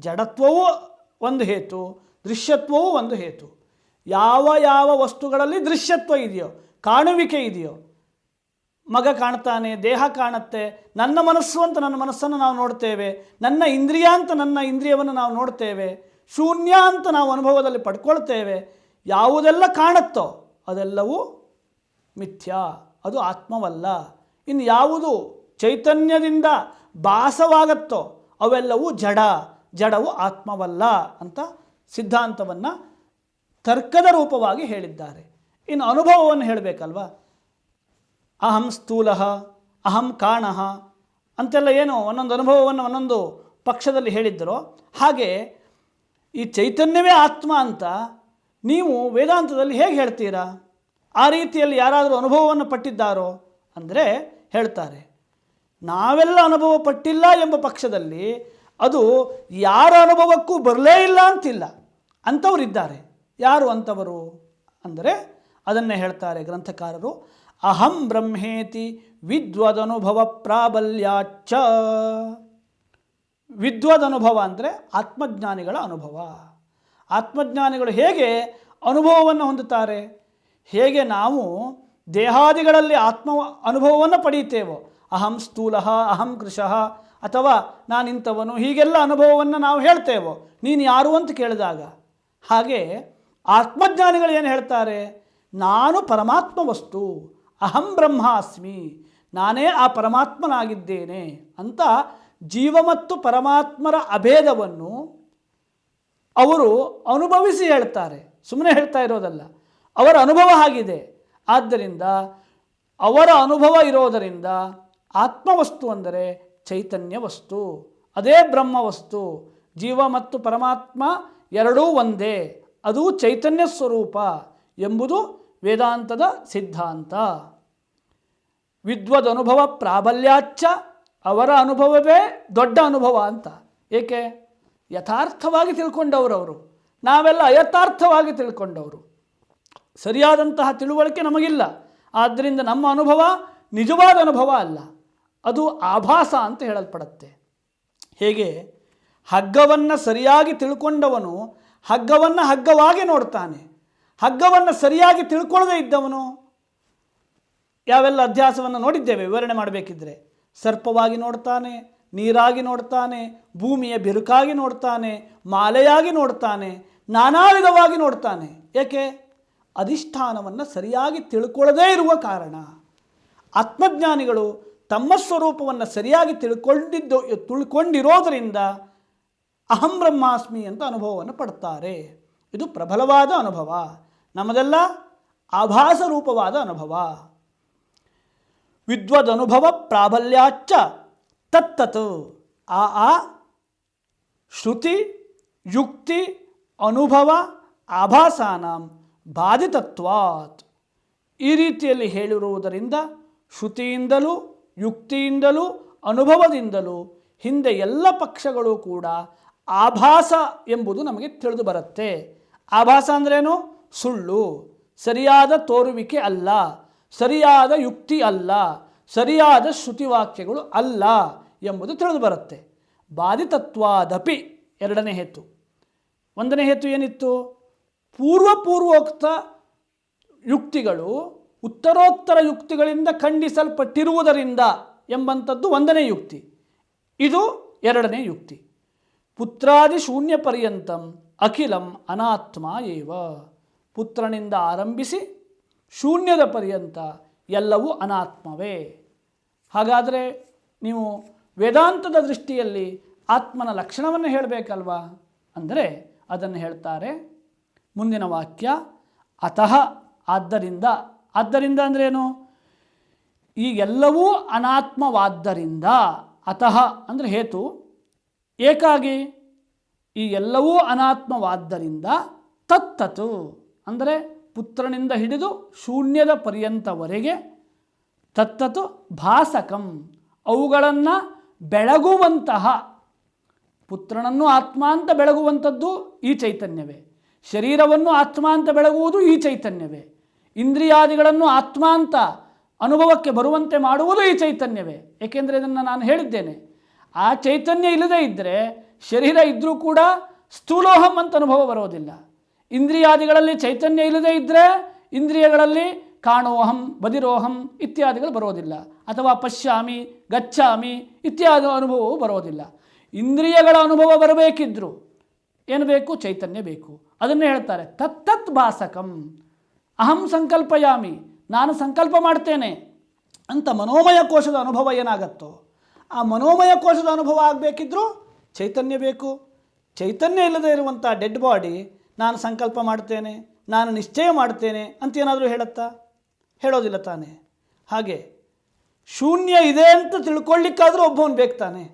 Speaker 1: ಜಡತ್ವವೂ ಒಂದು ಹೇತು, ದೃಶ್ಯತ್ವವೂ ಒಂದು ಹೇತು. ಯಾವ ಯಾವ ವಸ್ತುಗಳಲ್ಲಿ ದೃಶ್ಯತ್ವ ಇದೆಯೋ, ಕಾಣುವಿಕೆ ಇದೆಯೋ, ಮಗ ಕಾಣ್ತಾನೆ ದೇಹ ಕಾಣುತ್ತೆ, ನನ್ನ ಮನಸ್ಸು ಅಂತ ನನ್ನ ಮನಸ್ಸನ್ನು ನಾವು ನೋಡ್ತೇವೆ, ನನ್ನ ಇಂದ್ರಿಯ ಅಂತ ನನ್ನ ಇಂದ್ರಿಯವನ್ನು ನಾವು ನೋಡ್ತೇವೆ, ಶೂನ್ಯ ಅಂತ ನಾವು ಅನುಭವದಲ್ಲಿ ಪಡ್ಕೊಳ್ತೇವೆ, ಯಾವುದೆಲ್ಲ ಕಾಣುತ್ತೋ ಅದೆಲ್ಲವೂ ಮಿಥ್ಯ, ಅದು ಆತ್ಮವಲ್ಲ. ಇನ್ನು ಯಾವುದು ಚೈತನ್ಯದಿಂದ ಭಾಸವಾಗತ್ತೋ ಅವೆಲ್ಲವೂ ಜಡ, ಜಡವು ಆತ್ಮವಲ್ಲ ಅಂತ ಸಿದ್ಧಾಂತವನ್ನು ತರ್ಕದ ರೂಪವಾಗಿ ಹೇಳಿದ್ದಾರೆ. ಇನ್ನು ಅನುಭವವನ್ನು ಹೇಳಬೇಕಲ್ವ? ಅಹಂ ಸ್ಥೂಲ, ಅಹಂ ಕಾಣ ಅಂತೆಲ್ಲ ಏನು ಒಂದೊಂದು ಅನುಭವವನ್ನು ಒಂದೊಂದು ಪಕ್ಷದಲ್ಲಿ ಹೇಳಿದ್ದರೋ ಹಾಗೆ ಈ ಚೈತನ್ಯವೇ ಆತ್ಮ ಅಂತ ನೀವು ವೇದಾಂತದಲ್ಲಿ ಹೇಗೆ ಹೇಳ್ತೀರಾ? ಆ ರೀತಿಯಲ್ಲಿ ಯಾರಾದರೂ ಅನುಭವವನ್ನು ಪಟ್ಟಿದ್ದಾರೋ ಅಂದರೆ ಹೇಳ್ತಾರೆ. ನಾವೆಲ್ಲ ಅನುಭವ ಪಟ್ಟಿಲ್ಲ ಎಂಬ ಪಕ್ಷದಲ್ಲಿ ಅದು ಯಾರ ಅನುಭವಕ್ಕೂ ಬರಲೇ ಇಲ್ಲ ಅಂತಿಲ್ಲ. ಅಂಥವರಿದ್ದಾರೆ ಯಾರು ಅಂಥವರು ಅಂದರೆ ಅದನ್ನೇ ಹೇಳ್ತಾರೆ ಗ್ರಂಥಕಾರರು. ಅಹಂ ಬ್ರಹ್ಮೇತಿ ವಿದ್ವದನುಭವ ವಿದ್ವದ ವಿದ್ವದನುಭವ ಅಂದರೆ ಆತ್ಮಜ್ಞಾನಿಗಳ ಅನುಭವ. ಆತ್ಮಜ್ಞಾನಿಗಳು ಹೇಗೆ ಅನುಭವವನ್ನು ಹೊಂದುತ್ತಾರೆ? ಹೇಗೆ ನಾವು ದೇಹಾದಿಗಳಲ್ಲಿ ಆತ್ಮ ಅನುಭವವನ್ನು ಪಡೆಯುತ್ತೇವೋ? ಅಹಂ ಸ್ಥೂಲ, ಅಹಂ ಕೃಶಃ. ಅಥವಾ ನಾನಿಂಥವನು, ಹೀಗೆಲ್ಲ ಅನುಭವವನ್ನು ನಾವು ಹೇಳ್ತೇವೋ? ನೀನು ಯಾರು ಅಂತ ಕೇಳಿದಾಗ, ಹಾಗೆ ಆತ್ಮಜ್ಞಾನಿಗಳು ಏನು ಹೇಳ್ತಾರೆ? ನಾನು ಪರಮಾತ್ಮ ವಸ್ತು, ಅಹಂ ಬ್ರಹ್ಮಾಸ್ಮಿ, ನಾನೇ ಆ ಪರಮಾತ್ಮನಾಗಿದ್ದೇನೆ ಅಂತ ಜೀವ ಮತ್ತು ಪರಮಾತ್ಮರ ಅಭೇದವನ್ನು ಅವರು ಅನುಭವಿಸಿ ಹೇಳ್ತಾರೆ. ಸುಮ್ಮನೆ ಹೇಳ್ತಾ ಇರೋದಲ್ಲ. ಅವರ ಅನುಭವ ಆಗಿದೆ ಆದ್ದರಿಂದ ಅವರ ಅನುಭವ ಇರೋದರಿಂದ ಆತ್ಮವಸ್ತು ಅಂದರೆ ಚೈತನ್ಯ ವಸ್ತು. ಅದೇ ಬ್ರಹ್ಮ ವಸ್ತು. ಜೀವ ಮತ್ತು ಪರಮಾತ್ಮ ಎರಡೂ ಒಂದೇ. ಅದು ಚೈತನ್ಯ ಸ್ವರೂಪ ಎಂಬುದು ವೇದಾಂತದ ಸಿದ್ಧಾಂತ. ವಿದ್ವದ್ ಅನುಭವ ಪ್ರಾಬಲ್ಯಾಚ್ಚ, ಅವರ ಅನುಭವವೇ ದೊಡ್ಡ ಅನುಭವ ಅಂತ. ಏಕೆ? ಯಥಾರ್ಥವಾಗಿ ತಿಳ್ಕೊಂಡವರು ಅವರು ನಾವೆಲ್ಲ ಅಯಥಾರ್ಥವಾಗಿ ತಿಳ್ಕೊಂಡವರು. ಸರಿಯಾದಂತಹ ತಿಳುವಳಿಕೆ ನಮಗಿಲ್ಲ. ಆದ್ದರಿಂದ ನಮ್ಮ ಅನುಭವ ನಿಜವಾದ ಅನುಭವ ಅಲ್ಲ. ಅದು ಆಭಾಸ ಅಂತ ಹೇಳಲ್ಪಡುತ್ತೆ. ಹೇಗೆ? ಹಗ್ಗವನ್ನು ಸರಿಯಾಗಿ ತಿಳ್ಕೊಂಡವನು ಹಗ್ಗವನ್ನು ಹಗ್ಗವಾಗಿ ನೋಡ್ತಾನೆ. ಹಗ್ಗವನ್ನು ಸರಿಯಾಗಿ ತಿಳ್ಕೊಳ್ಳದೇ ಇದ್ದವನು. ಯಾವೆಲ್ಲ ಅಧ್ಯಾಸವನ್ನು ನೋಡಿದ್ದೇವೆ, ವಿವರಣೆ ಮಾಡಬೇಕಿದ್ರೆ. ಸರ್ಪವಾಗಿ ನೋಡ್ತಾನೆ, ನೀರಾಗಿ ನೋಡ್ತಾನೆ, ಭೂಮಿಯ ಬಿರುಕಾಗಿ ನೋಡ್ತಾನೆ, ಮಾಲೆಯಾಗಿ ನೋಡ್ತಾನೆ ನಾನಾ ವಿಧವಾಗಿ ನೋಡ್ತಾನೆ. ಏಕೆ? ಅಧಿಷ್ಠಾನವನ್ನು ಸರಿಯಾಗಿ ತಿಳ್ಕೊಳ್ಳದೇ ಇರುವ ಕಾರಣ ಆತ್ಮಜ್ಞಾನಿಗಳು ತಮ್ಮ ಸ್ವರೂಪವನ್ನು ಸರಿಯಾಗಿ ತಿಳ್ಕೊಂಡಿದ್ದು, ತಿಳ್ಕೊಂಡಿರೋದರಿಂದ ಅಹಂ ಬ್ರಹ್ಮಾಸ್ಮಿ ಅಂತ ಅನುಭವವನ್ನು ಪಡ್ತಾರೆ. ಇದು ಪ್ರಬಲವಾದ ಅನುಭವ. ನಮ್ಮದೆಲ್ಲ ಆಭಾಸ ರೂಪವಾದ ಅನುಭವ. ವಿದ್ವದನುಭವ ಪ್ರಾಬಲ್ಯಾಚ್ಚ ತತ್ತತ್. ಆ ಆ ಶ್ರುತಿ, ಯುಕ್ತಿ, ಅನುಭವ, ಆಭಾಸಾನಾಂ. ಬಾಧಿತತ್ವಾತ್. ಈ ರೀತಿಯಲ್ಲಿ ಹೇಳಿರುವುದರಿಂದ ಶ್ರುತಿಯಿಂದಲೂ ಯುಕ್ತಿಯಿಂದಲೂ ಅನುಭವದಿಂದಲೂ ಹಿಂದೆ ಎಲ್ಲ ಪಕ್ಷಗಳು ಕೂಡ ಆಭಾಸ ಎಂಬುದು ನಮಗೆ ತಿಳಿದು ಬರುತ್ತೆ. ಆಭಾಸ ಅಂದ್ರೇನು? ಸುಳ್ಳು. ಸರಿಯಾದ ತೋರುವಿಕೆ ಅಲ್ಲ. ಸರಿಯಾದ ಯುಕ್ತಿ ಅಲ್ಲ. ಸರಿಯಾದ ಶ್ರುತಿವಾಕ್ಯಗಳು ಅಲ್ಲ ಎಂಬುದು ತಿಳಿದು ಬರುತ್ತೆ. ಬಾಧಿತತ್ವಾದಪಿ ಎರಡನೇ ಹೇತು. ಒಂದನೇ ಹೇತು ಏನಿತ್ತು? ಪೂರ್ವ ಪೂರ್ವೋಕ್ತ ಯುಕ್ತಿಗಳು ಉತ್ತರೋತ್ತರ ಯುಕ್ತಿಗಳಿಂದ ಖಂಡಿಸಲ್ಪಟ್ಟಿರುವುದರಿಂದ ಎಂಬಂಥದ್ದು ಒಂದನೇ ಯುಕ್ತಿ. ಇದು ಎರಡನೇ ಯುಕ್ತಿ. ಪುತ್ರಾದಿ ಶೂನ್ಯ ಪರ್ಯಂತಂ ಅಖಿಲಂ ಅನಾತ್ಮ ಏವ. ಪುತ್ರನಿಂದ ಆರಂಭಿಸಿ ಶೂನ್ಯದ ಪರ್ಯಂತ ಎಲ್ಲವೂ ಅನಾತ್ಮವೇ. ಹಾಗಾದರೆ ನೀವು ವೇದಾಂತದ ದೃಷ್ಟಿಯಲ್ಲಿ ಆತ್ಮನ ಲಕ್ಷಣವನ್ನು ಹೇಳಬೇಕಲ್ವಾ? ಅಂದರೆ ಅದನ್ನು ಹೇಳ್ತಾರೆ ಮುಂದಿನ ವಾಕ್ಯ ಅತಃ ಆದ್ದರಿಂದ. ಆದ್ದರಿಂದ ಅಂದ್ರೇನು? ಈಗೆಲ್ಲವೂ ಅನಾತ್ಮವಾದ್ದರಿಂದ. ಅತಃ ಅಂದರೆ ಹೇತು? ಏಕಾಗಿ? ಈ ಎಲ್ಲವೂ ಅನಾತ್ಮವಾದ್ದರಿಂದ ತತ್ತತು. ಅಂದರೆ ಪುತ್ರನಿಂದ ಹಿಡಿದು ಶೂನ್ಯದ ಪರ್ಯಂತವರೆಗೆ ತತ್ತತು, ಭಾಸಕಂ. ಅವುಗಳನ್ನು ಬೆಳಗುವಂತಹ, ಪುತ್ರನನ್ನು ಆತ್ಮ ಅಂತ ಬೆಳಗುವಂಥದ್ದು ಈ ಚೈತನ್ಯವೇ. ಶರೀರವನ್ನು ಆತ್ಮ ಅಂತ ಬೆಳಗುವುದು ಈ ಚೈತನ್ಯವೇ. ಇಂದ್ರಿಯಾದಿಗಳನ್ನು ಆತ್ಮ ಅಂತ ಅನುಭವಕ್ಕೆ ಬರುವಂತೆ ಮಾಡುವುದು ಈ ಚೈತನ್ಯವೇ. ಏಕೆಂದರೆ ಇದನ್ನು ನಾನು ಹೇಳಿದ್ದೇನೆ. ಆ ಚೈತನ್ಯ ಇಲ್ಲದೇ ಇದ್ದರೆ ಶರೀರ ಇದ್ದರೂ ಕೂಡ ಸ್ಥೂಲೋಹಂ ಅಂತ ಅನುಭವ ಬರೋದಿಲ್ಲ. ಇಂದ್ರಿಯಾದಿಗಳಲ್ಲಿ ಚೈತನ್ಯ ಇಲ್ಲದೇ ಇದ್ದರೆ ಇಂದ್ರಿಯಗಳಲ್ಲಿ ಕಾಣೋಹಂ, ಬದಿರೋಹಂ ಇತ್ಯಾದಿಗಳು ಬರೋದಿಲ್ಲ. ಅಥವಾ ಪಶ್ಯಾಮಿ ಗಚ್ಚಾಮಿ ಇತ್ಯಾದಿ ಅನುಭವವು ಬರೋದಿಲ್ಲ. ಇಂದ್ರಿಯಗಳ ಅನುಭವ ಬರಬೇಕಿದ್ರು. ಏನು ಬೇಕು? ಚೈತನ್ಯ ಬೇಕು. ಅದನ್ನೇ ಹೇಳ್ತಾರೆ, ತತ್ತತ್ ಭಾಸಕಂ, ಅಹಂ ಸಂಕಲ್ಪಯಾಮಿ, ನಾನು ಸಂಕಲ್ಪ ಮಾಡ್ತೇನೆ. ಅಂತ ಮನೋಮಯ ಕೋಶದ ಅನುಭವ ಏನಾಗತ್ತೋ, ಆ ಮನೋಮಯ ಕೋಶದ ಅನುಭವ ಆಗಬೇಕಿದ್ರೂ ಚೈತನ್ಯ ಬೇಕು. ಚೈತನ್ಯ ಇಲ್ಲದೆ ಇರುವಂಥ ಡೆಡ್ ಬಾಡಿ, ನಾನು ಸಂಕಲ್ಪ ಮಾಡ್ತೇನೆ, ನಾನು ನಿಶ್ಚಯ ಮಾಡ್ತೇನೆ ಅಂತ ಏನಾದರೂ ಹೇಳುತ್ತಾ? ಹೇಳೋದಿಲ್ಲ ತಾನೆ. ಹಾಗೆ ಶೂನ್ಯ ಇದೆ ಅಂತ ತಿಳ್ಕೊಳ್ಳಿಕ್ಕಾದರೂ ಒಬ್ಬವನು ಬೇಕು ತಾನೆ.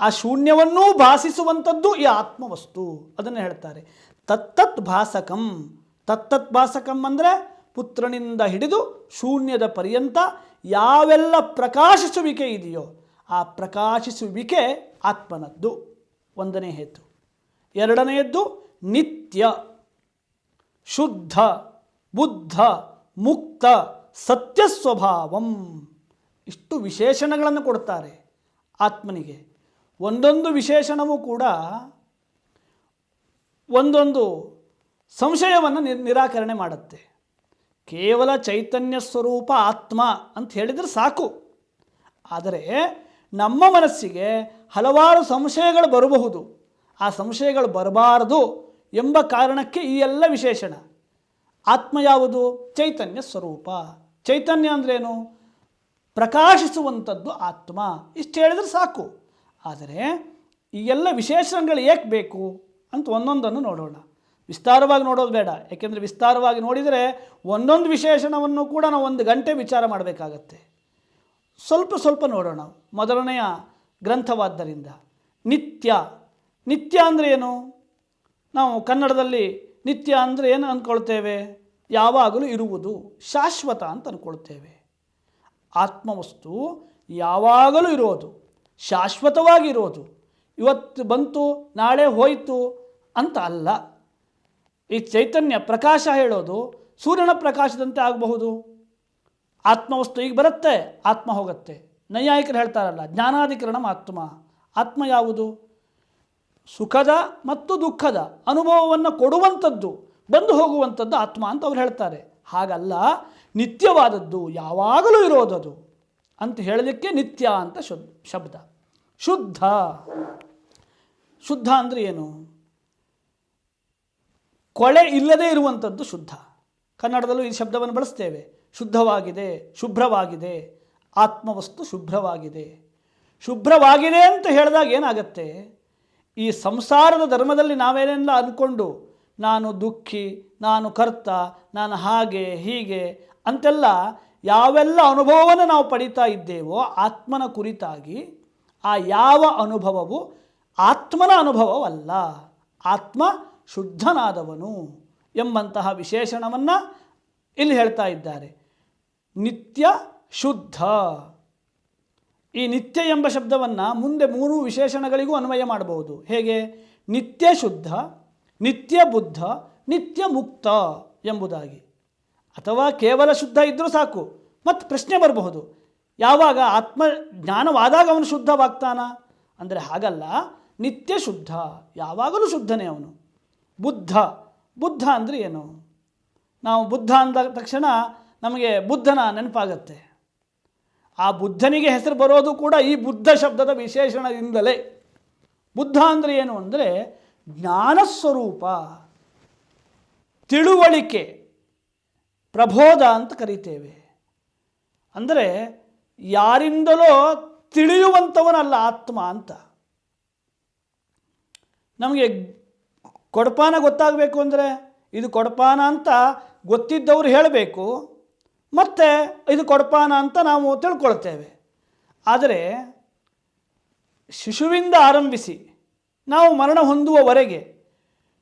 Speaker 1: ಆ ಶೂನ್ಯವನ್ನೂ ಭಾಸಿಸುವಂಥದ್ದು ಈ ಆತ್ಮವಸ್ತು. ಅದನ್ನು ಹೇಳ್ತಾರೆ. ತತ್ತತ್ ಭಾಸಕಂ. ತತ್ತತ್ ಭಾಸಕಂ ಅಂದರೆ ಪುತ್ರನಿಂದ ಹಿಡಿದು ಶೂನ್ಯದ ಪರ್ಯಂತ ಯಾವೆಲ್ಲ ಪ್ರಕಾಶಿಸುವಿಕೆ ಇದೆಯೋ ಆ ಪ್ರಕಾಶಿಸುವಿಕೆ ಆತ್ಮನದ್ದು. ಒಂದನೇ ಹೇತು. ಎರಡನೆಯದ್ದು ನಿತ್ಯ. ಶುದ್ಧ, ಬುದ್ಧ, ಮುಕ್ತ ಸತ್ಯ ಸ್ವಭಾವಂ ಇಷ್ಟು ವಿಶೇಷಣಗಳನ್ನು ಕೊಡ್ತಾರೆ ಆತ್ಮನಿಗೆ. ಒಂದೊಂದು ವಿಶೇಷಣವೂ ಕೂಡ ಒಂದೊಂದು ಸಂಶಯವನ್ನು ನಿರ್ ನಿರಾಕರಣೆ ಮಾಡುತ್ತೆ. ಕೇವಲ ಚೈತನ್ಯ ಸ್ವರೂಪ ಆತ್ಮ ಅಂತ ಹೇಳಿದರೆ ಸಾಕು. ಆದರೆ ನಮ್ಮ ಮನಸ್ಸಿಗೆ ಹಲವಾರು ಸಂಶಯಗಳು ಬರಬಹುದು. ಆ ಸಂಶಯಗಳು ಬರಬಾರದು ಎಂಬ ಕಾರಣಕ್ಕೆ ಈ ಎಲ್ಲ ವಿಶೇಷಣ. ಆತ್ಮ ಯಾವುದು? ಚೈತನ್ಯ ಸ್ವರೂಪ. ಚೈತನ್ಯ ಅಂದ್ರೇನು? ಪ್ರಕಾಶಿಸುವಂಥದ್ದು ಆತ್ಮ. ಇಷ್ಟು ಹೇಳಿದರೆ ಸಾಕು. ಆದರೆ ಈ ಎಲ್ಲ ವಿಶೇಷಣಗಳು ಏಕೆ ಬೇಕು ಅಂತ ಒಂದೊಂದನ್ನು ನೋಡೋಣ. ವಿಸ್ತಾರವಾಗಿ ನೋಡೋದು ಬೇಡ. ಯಾಕೆಂದರೆ ವಿಸ್ತಾರವಾಗಿ ನೋಡಿದರೆ ಒಂದೊಂದು ವಿಶೇಷಣವನ್ನು ಕೂಡ ನಾವು ಒಂದು ಗಂಟೆ ವಿಚಾರ ಮಾಡಬೇಕಾಗತ್ತೆ. ಸ್ವಲ್ಪ ಸ್ವಲ್ಪ ನೋಡೋಣ. ಮೊದಲನೆಯ ಗ್ರಂಥವಾದ್ದರಿಂದ ನಿತ್ಯ. ನಿತ್ಯ ಅಂದರೆ ಏನು? ನಾವು ಕನ್ನಡದಲ್ಲಿ ನಿತ್ಯ ಅಂದರೆ ಏನು ಅಂದ್ಕೊಳ್ತೇವೆ? ಯಾವಾಗಲೂ ಇರುವುದು ಶಾಶ್ವತ ಅಂತ ಅಂದ್ಕೊಳ್ತೇವೆ. ಆತ್ಮವಸ್ತು ಯಾವಾಗಲೂ ಇರೋದು. ಶಾಶ್ವತವಾಗಿರೋದು. ಇವತ್ತು ಬಂತು, ನಾಳೆ ಹೋಯಿತು ಅಂತ ಅಲ್ಲ. ಈ ಚೈತನ್ಯ ಪ್ರಕಾಶ ಹೇಳೋದು ಸೂರ್ಯನ ಪ್ರಕಾಶದಂತೆ ಆಗಬಹುದು. ಆತ್ಮವಸ್ತು ಈಗ ಬರುತ್ತೆ, ಆತ್ಮ ಹೋಗುತ್ತೆ. ನೈಯಾಯಿಕರು ಹೇಳ್ತಾರಲ್ಲ, ಜ್ಞಾನಾಧಿಕರಣ ಆತ್ಮ. ಆತ್ಮ ಯಾವುದು? ಸುಖದ ಮತ್ತು ದುಃಖದ ಅನುಭವವನ್ನು ಕೊಡುವಂಥದ್ದು, ಬಂದು ಹೋಗುವಂಥದ್ದು ಆತ್ಮ ಅಂತ ಅವ್ರು ಹೇಳ್ತಾರೆ. ಹಾಗಲ್ಲ, ನಿತ್ಯವಾದದ್ದು ಯಾವಾಗಲೂ ಇರೋದದು. ಅಂತ ಹೇಳಲಿಕ್ಕೆ ನಿತ್ಯ ಅಂತ ಶಬ್ದ. ಶುದ್ಧ. ಶುದ್ಧ ಅಂದರೆ ಏನು? ಕೊಳೆ ಇಲ್ಲದೇ ಇರುವಂಥದ್ದು ಶುದ್ಧ. ಕನ್ನಡದಲ್ಲೂ ಈ ಶಬ್ದವನ್ನು ಬಳಸ್ತೇವೆ. ಶುದ್ಧವಾಗಿದೆ, ಶುಭ್ರವಾಗಿದೆ, ಆತ್ಮವಸ್ತು ಶುಭ್ರವಾಗಿದೆ. ಶುಭ್ರವಾಗಿದೆ ಅಂತ ಹೇಳಿದಾಗ ಏನಾಗತ್ತೆ? ಈ ಸಂಸಾರದ ಧರ್ಮದಲ್ಲಿ ನಾವೇನೆಲ್ಲ ಅಂದ್ಕೊಂಡು ನಾನು ದುಃಖಿ, ನಾನು ಕರ್ತ, ನಾನು ಹಾಗೆ, ಹೀಗೆ ಅಂತೆಲ್ಲ ಯಾವೆಲ್ಲ ಅನುಭವವನ್ನು ನಾವು ಪಡಿತಾ ಇದ್ದೇವೋ ಆತ್ಮನ ಕುರಿತಾಗಿ ಆ ಯಾವ ಅನುಭವವು ಆತ್ಮನ ಅನುಭವವಲ್ಲ, ಆತ್ಮ ಶುದ್ಧನಾದವನು ಎಂಬಂತಹ ವಿಶೇಷಣವನ್ನು ಇಲ್ಲಿ ಹೇಳ್ತಾ ಇದ್ದಾರೆ. ನಿತ್ಯ ಶುದ್ಧ. ಈ ನಿತ್ಯ ಎಂಬ ಶಬ್ದವನ್ನು ಮುಂದೆ ಮೂರು ವಿಶೇಷಣಗಳಿಗೂ ಅನ್ವಯ ಮಾಡಬಹುದು. ಹೇಗೆ? ನಿತ್ಯ ಶುದ್ಧ, ನಿತ್ಯ ಬುದ್ಧ, ನಿತ್ಯ ಮುಕ್ತ ಎಂಬುದಾಗಿ. ಅಥವಾ ಕೇವಲ ಶುದ್ಧ ಇದ್ದರೂ ಸಾಕು. ಮತ್ತು ಪ್ರಶ್ನೆ ಬರಬಹುದು. ಯಾವಾಗ ಆತ್ಮ ಜ್ಞಾನವಾದಾಗ ಅವನು ಶುದ್ಧವಾಗ್ತಾನ? ಅಂದರೆ ಹಾಗಲ್ಲ. ನಿತ್ಯ ಶುದ್ಧ. ಯಾವಾಗಲೂ ಶುದ್ಧನೇ ಅವನು. ಬುದ್ಧ. ಬುದ್ಧ ಅಂದರೆ ಏನು? ನಾವು ಬುದ್ಧ ಅಂದ ತಕ್ಷಣ ನಮಗೆ ಬುದ್ಧನ ನೆನಪಾಗತ್ತೆ. ಆ ಬುದ್ಧನಿಗೆ ಹೆಸರು ಬರೋದು ಕೂಡ ಈ ಬುದ್ಧ ಶಬ್ದದ ವಿಶೇಷಣದಿಂದಲೇ. ಬುದ್ಧ ಅಂದರೆ ಏನು ಅಂದರೆ ಜ್ಞಾನಸ್ವರೂಪ. ತಿಳುವಳಿಕೆ. ಪ್ರಬೋಧ ಅಂತ ಕರಿತೇವೆ. ಅಂದರೆ ಯಾರಿಂದಲೋ ತಿಳಿಯುವಂಥವನಲ್ಲ ಆತ್ಮ ಅಂತ. ನಮಗೆ ಕೊಡಪಾನ ಗೊತ್ತಾಗಬೇಕು ಅಂದರೆ ಇದು ಕೊಡಪಾನ ಅಂತ ಗೊತ್ತಿದ್ದವರು ಹೇಳಬೇಕು, ಮತ್ತು ಇದು ಕೊಡಪಾನ ಅಂತ ನಾವು ತಿಳ್ಕೊಳ್ತೇವೆ. ಆದರೆ ಶಿಶುವಿಂದ ಆರಂಭಿಸಿ ನಾವು ಮರಣ ಹೊಂದುವವರೆಗೆ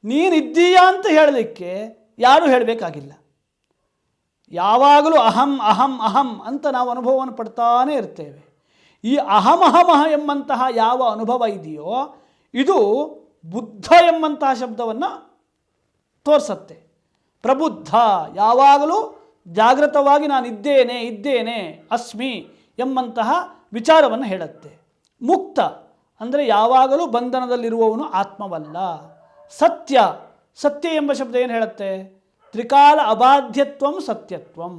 Speaker 1: ನೀನಿದ್ದೀಯಾ ಅಂತ ಹೇಳಲಿಕ್ಕೆ ಯಾರೂ ಹೇಳಬೇಕಾಗಿಲ್ಲ. ಯಾವಾಗಲೂ ಅಹಂ ಅಹಂ ಅಹಂ ಅಂತ ನಾವು ಅನುಭವವನ್ನು ಪಡ್ತಾನೆ ಇರ್ತೇವೆ. ಈ ಅಹಂ ಅಹಂ, ಅಹ ಎಂಬಂತಹ ಯಾವ ಅನುಭವ ಇದೆಯೋ, ಇದು ಬುದ್ಧ ಎಂಬಂತಹ ಶಬ್ದವನ್ನು ತೋರಿಸತ್ತೆ. ಪ್ರಬುದ್ಧ, ಯಾವಾಗಲೂ ಜಾಗೃತವಾಗಿ ನಾನು ಇದ್ದೇನೆ ಇದ್ದೇನೆ, ಅಸ್ಮಿ ಎಂಬಂತಹ ವಿಚಾರವನ್ನು ಹೇಳುತ್ತೆ. ಮುಕ್ತ, ಅಂದರೆ ಯಾವಾಗಲೂ ಬಂಧನದಲ್ಲಿರುವವನು ಆತ್ಮವಲ್ಲ. ಸತ್ಯ ಸತ್ಯ ಎಂಬ ಶಬ್ದ ಏನು ಹೇಳುತ್ತೆ? ತ್ರಿಕಾಲ ಅಬಾಧ್ಯತ್ವಂ ಸತ್ಯತ್ವಂ.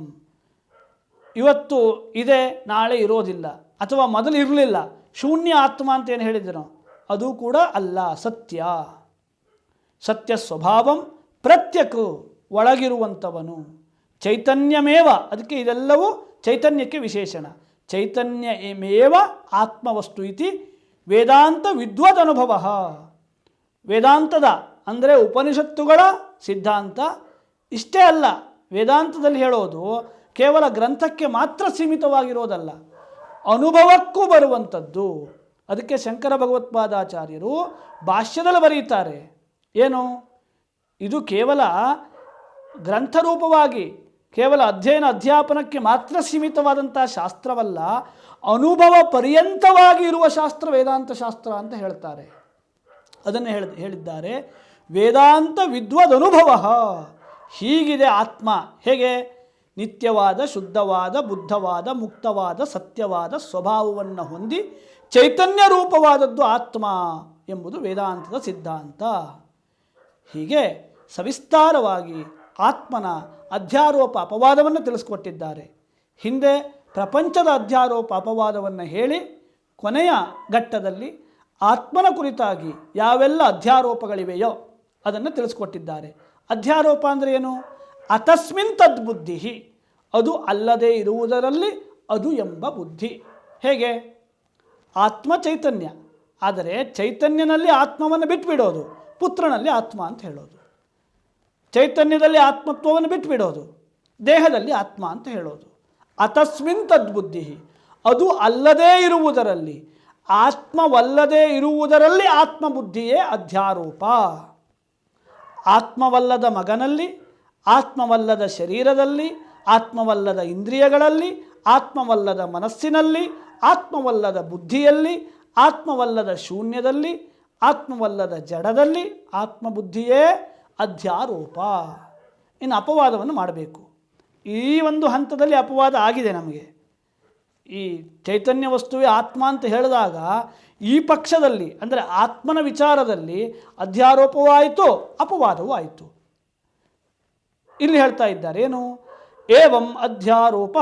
Speaker 1: ಇವತ್ತು ಇದೆ, ನಾಳೆ ಇರೋದಿಲ್ಲ, ಅಥವಾ ಮೊದಲು ಇರಲಿಲ್ಲ, ಶೂನ್ಯ ಆತ್ಮ ಅಂತ ಏನು ಹೇಳಿದ್ರು ಅದು ಕೂಡ ಅಲ್ಲ, ಸತ್ಯ. ಸತ್ಯ ಸ್ವಭಾವಂ ಪ್ರತ್ಯಕ್ ಒಳಗಿರುವಂಥವನು. ಚೈತನ್ಯಮೇವ, ಅದಕ್ಕೆ ಇದೆಲ್ಲವೂ ಚೈತನ್ಯಕ್ಕೆ ವಿಶೇಷಣ. ಚೈತನ್ಯಮೇವ ಆತ್ಮವಸ್ತು ಇತಿ ವೇದಾಂತ ವಿದ್ವದ್ ಅನುಭವ ವೇದಾಂತದ, ಅಂದರೆ ಉಪನಿಷತ್ತುಗಳ ಸಿದ್ಧಾಂತ ಇಷ್ಟೇ ಅಲ್ಲ, ವೇದಾಂತದಲ್ಲಿ ಹೇಳೋದು ಕೇವಲ ಗ್ರಂಥಕ್ಕೆ ಮಾತ್ರ ಸೀಮಿತವಾಗಿರೋದಲ್ಲ, ಅನುಭವಕ್ಕೂ ಬರುವಂಥದ್ದು. ಅದಕ್ಕೆ ಶಂಕರ ಭಗವತ್ಪಾದಾಚಾರ್ಯರು ಭಾಷ್ಯದಲ್ಲಿ ಬರೆಯುತ್ತಾರೆ ಏನು? ಇದು ಕೇವಲ ಗ್ರಂಥರೂಪವಾಗಿ, ಕೇವಲ ಅಧ್ಯಯನ ಅಧ್ಯಾಪನಕ್ಕೆ ಮಾತ್ರ ಸೀಮಿತವಾದಂಥ ಶಾಸ್ತ್ರವಲ್ಲ, ಅನುಭವ ಪರ್ಯಂತವಾಗಿ ಇರುವ ಶಾಸ್ತ್ರ ವೇದಾಂತ ಶಾಸ್ತ್ರ ಅಂತ ಹೇಳ್ತಾರೆ. ಅದನ್ನು ಹೇಳಿ, ಹೇಳಿದ್ದಾರೆ. ವೇದಾಂತ ವಿದ್ವದ್ ಅನುಭವ. ಹೀಗಿದೆ ಆತ್ಮ. ಹೇಗೆ? ನಿತ್ಯವಾದ, ಶುದ್ಧವಾದ, ಬುದ್ಧವಾದ, ಮುಕ್ತವಾದ, ಸತ್ಯವಾದ ಸ್ವಭಾವವನ್ನು ಹೊಂದಿ ಚೈತನ್ಯ ರೂಪವಾದದ್ದು ಆತ್ಮ ಎಂಬುದು ವೇದಾಂತದ ಸಿದ್ಧಾಂತ. ಹೀಗೆ ಸವಿಸ್ತಾರವಾಗಿ ಆತ್ಮನ ಅಧ್ಯಾರೋಪ ಅಪವಾದವನ್ನು ತಿಳಿಸ್ಕೊಟ್ಟಿದ್ದಾರೆ. ಹಿಂದೆ ಪ್ರಪಂಚದ ಅಧ್ಯಾರೋಪ ಅಪವಾದವನ್ನು ಹೇಳಿ ಕೊನೆಯ ಘಟ್ಟದಲ್ಲಿ ಆತ್ಮನ ಕುರಿತಾಗಿ ಯಾವೆಲ್ಲ ಅಧ್ಯಾರೋಪಗಳಿವೆಯೋ ಅದನ್ನು ತಿಳಿಸ್ಕೊಟ್ಟಿದ್ದಾರೆ. ಅಧ್ಯಾರೋಪ ಅಂದರೆ ಏನು? ಅತಸ್ಮಿನ್ ತದ್ಬುದ್ಧಿ ಅದು ಅಲ್ಲದೇ ಇರುವುದರಲ್ಲಿ ಅದು ಎಂಬ ಬುದ್ಧಿ. ಹೇಗೆ? ಆತ್ಮ ಚೈತನ್ಯ ಆದರೆ ಚೈತನ್ಯನಲ್ಲಿ ಆತ್ಮವನ್ನು ಬಿಟ್ಟುಬಿಡೋದು ಪುತ್ರನಲ್ಲಿ ಆತ್ಮ ಅಂತ ಹೇಳೋದು. ಚೈತನ್ಯದಲ್ಲಿ ಆತ್ಮತ್ವವನ್ನು ಬಿಟ್ಟುಬಿಡೋದು ದೇಹದಲ್ಲಿ ಆತ್ಮ ಅಂತ ಹೇಳೋದು. ಅತಸ್ಮಿನ್ ತದ್ಬುದ್ಧಿ ಅದು ಅಲ್ಲದೇ ಇರುವುದರಲ್ಲಿ, ಆತ್ಮವಲ್ಲದೇ ಇರುವುದರಲ್ಲಿ ಆತ್ಮಬುದ್ಧಿಯೇ ಅಧ್ಯಾರೋಪ. ಆತ್ಮವಲ್ಲದ ಮಗನಲ್ಲಿ, ಆತ್ಮವಲ್ಲದ ಶರೀರದಲ್ಲಿ, ಆತ್ಮವಲ್ಲದ ಇಂದ್ರಿಯಗಳಲ್ಲಿ, ಆತ್ಮವಲ್ಲದ ಮನಸ್ಸಿನಲ್ಲಿ, ಆತ್ಮವಲ್ಲದ ಬುದ್ಧಿಯಲ್ಲಿ, ಆತ್ಮವಲ್ಲದ ಶೂನ್ಯದಲ್ಲಿ, ಆತ್ಮವಲ್ಲದ ಜಡದಲ್ಲಿ ಆತ್ಮಬುದ್ಧಿಯೇ ಅಧ್ಯಾರೋಪ. ಇನ್ನು ಅಪವಾದವನ್ನು ಮಾಡಬೇಕು. ಈ ಒಂದು ಹಂತದಲ್ಲಿ ಅಪವಾದ ಆಗಿದೆ ನಮಗೆ. ಈ ಚೈತನ್ಯ ವಸ್ತುವೇ ಆತ್ಮ ಅಂತ ಹೇಳಿದಾಗ ಈ ಪಕ್ಷದಲ್ಲಿ, ಅಂದರೆ ಆತ್ಮನ ವಿಚಾರದಲ್ಲಿ ಅಧ್ಯಾರೋಪವೂ ಆಯಿತು ಅಪವಾದವೂ ಆಯಿತು ಇಲ್ಲಿ ಹೇಳ್ತಾ ಇದ್ದಾರೆ ಏನು? ಏವಂ ಅಧ್ಯಾರೋಪ,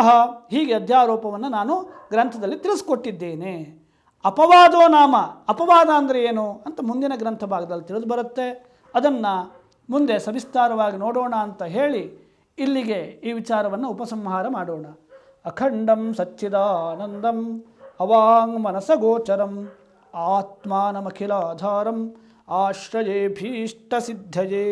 Speaker 1: ಹೀಗೆ ಅಧ್ಯಾರೋಪವನ್ನು ನಾನು ಗ್ರಂಥದಲ್ಲಿ ತಿಳಿಸ್ಕೊಟ್ಟಿದ್ದೇನೆ. ಅಪವಾದೋ ನಾಮ, ಅಪವಾದ ಅಂದರೆ ಏನು ಅಂತ ಮುಂದಿನ ಗ್ರಂಥ ಭಾಗದಲ್ಲಿ ತಿಳಿದು ಬರುತ್ತೆ. ಅದನ್ನು ಮುಂದೆ ಸವಿಸ್ತಾರವಾಗಿ ನೋಡೋಣ ಅಂತ ಹೇಳಿ ಇಲ್ಲಿಗೆ ಈ ವಿಚಾರವನ್ನು ಉಪಸಂಹಾರ ಮಾಡೋಣ. ಅಖಂಡಂ ಸಚ್ಚಿದಾನಂದಂ, ಅವಾಂಗ್ ಮನಸಗೋಚರಂ. ఆత్మానమఖిలాధారం ఆశ్రయేభీష్టసిద్ధయే.